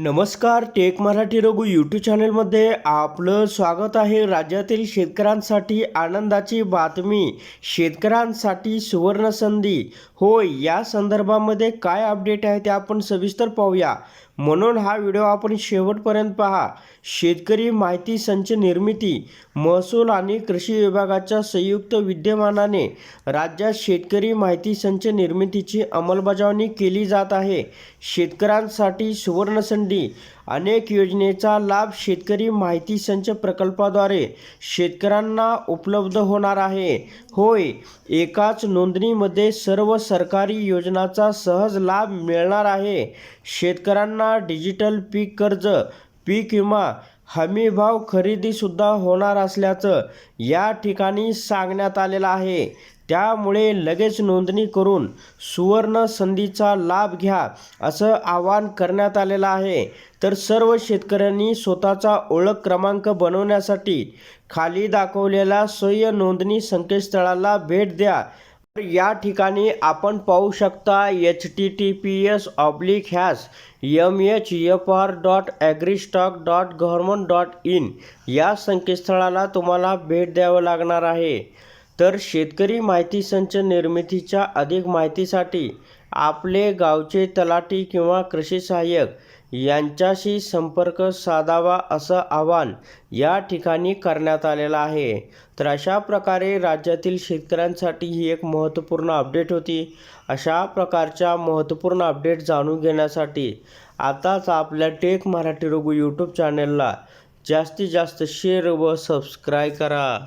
नमस्कार take Marathi Raghu YouTube चॅनलमध्ये आपलं स्वागत आहे. राज्यातील शेतकऱ्यांसाठी आनंदाची बातमी शेतकऱ्यांसाठी सुवर्णसंधी होय या संदर्भामध्ये काय अपडेट आहे ते आपण सविस्तर पाहूया. म्हणून हा व्हिडिओ आपण शेवटपर्यंत पहा. शेतकरी माहिती संच निर्मिती महसूल आणि कृषी विभागाच्या संयुक्त विद्यमानाने राज्यात शेतकरी माहिती संच निर्मितीची अंमलबजावणी केली जात आहे. शेतकऱ्यांसाठी सुवर्णसंधी अनेक योजनेचा लाभ शेतकरी माहिती संच प्रकल्पाद्वारे शेतकऱ्यांना उपलब्ध होणार आहे. होय एकाच नोंदणीमध्ये सर्व सरकारी योजनांचा सहज लाभ मिळणार आहे. शेतकऱ्यांना डिजिटल पीक कर्ज पीक विमा हमी भाव खरेदीसुद्धा होणार असल्याचं या ठिकाणी सांगण्यात आलेलं आहे. त्यामुळे लगेच नोंदणी करून सुवर्ण संधीचा लाभ घ्या असं आवाहन करण्यात आलेलं आहे. तर सर्व शेतकऱ्यांनी स्वतःचा ओळख क्रमांक बनवण्यासाठी खाली दाखवलेल्या स्वयं नोंदणी संकेतस्थळाला भेट द्या. तर या ठिकाणी आपण पाहू शकता H T T P S oblique hash M H F R dot AgriStack dot government dot in या संकेतस्थळाला तुम्हाला भेट द्यावं लागणार आहे. तर शेतकरी माहिती संच निर्मितीच्या अधिक माहितीसाठी आपले गावचे तलाठी किंवा कृषी सहाय्यक यांच्याशी संपर्क साधावा असं आवाहन या ठिकाणी करण्यात आलेलं आहे. तर अशा प्रकारे राज्यातील शेतकऱ्यांसाठी ही एक महत्त्वपूर्ण अपडेट होती. अशा प्रकारच्या महत्त्वपूर्ण अपडेट जाणून घेण्यासाठी आताच आपल्या टेक मराठी रघु यूट्यूब चॅनलला जास्तीत जास्त शेअर व सबस्क्राईब करा.